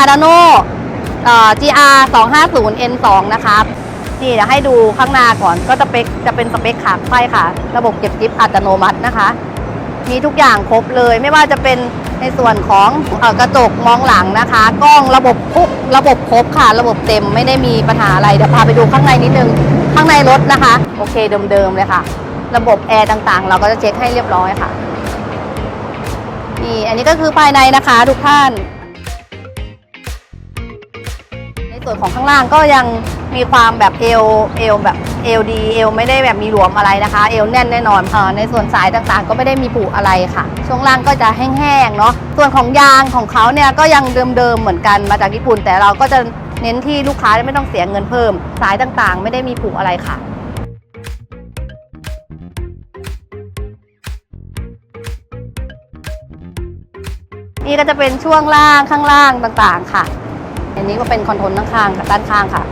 Cardano เอ่อ GR 250 N2 นะคะนี่เดี๋ยวให้ดูข้างหน้าก่อนก็จะเป็นจะเป็นสเปคขาไฟค่ะ ระบบเก็บจิ๊บอัตโนมัตินะคะ มีทุกอย่างครบเลยไม่ว่าจะเป็นในส่วนของอกระจกมองหลังนะคะกล้องระบบคุกระบบครบค่ะ ระบบเต็มไม่ได้มีปัญหาอะไรเดี๋ยวพาไปดูข้างในนิดนึงข้างในรถนะคะ โอเคเดิมๆเลยค่ะ ระบบแอร์ต่างๆ เราก็จะเช็คให้เรียบร้อยค่ะนี่อันนี้ก็คือภายในนะคะทุกท่าน ส่วนของข้างล่างก็ยังมีความแบบเอวเอวแบบเอวดีเอวไม่ได้แบบมีหลวมอะไรนะคะ เอวแน่นแน่นอนเออในส่วนสายต่างๆ ก็ไม่ได้มีผุอะไรค่ะ ช่วงล่างก็จะแห้งๆเนาะส่วนของยางของเขาเนี่ยก็ยังเดิมๆเหมือนกันมาจากญี่ปุ่น แต่เราก็จะเน้นที่ลูกค้าไม่ต้องเสียเงินเพิ่ม สายต่างๆ ไม่ได้มีผุอะไรค่ะนี่ก็จะเป็นช่วงล่างข้างล่างต่างๆค่ะ อันนี้ก็เป็นคอนโทรลข้างๆค่ะด้านข้างค่ะ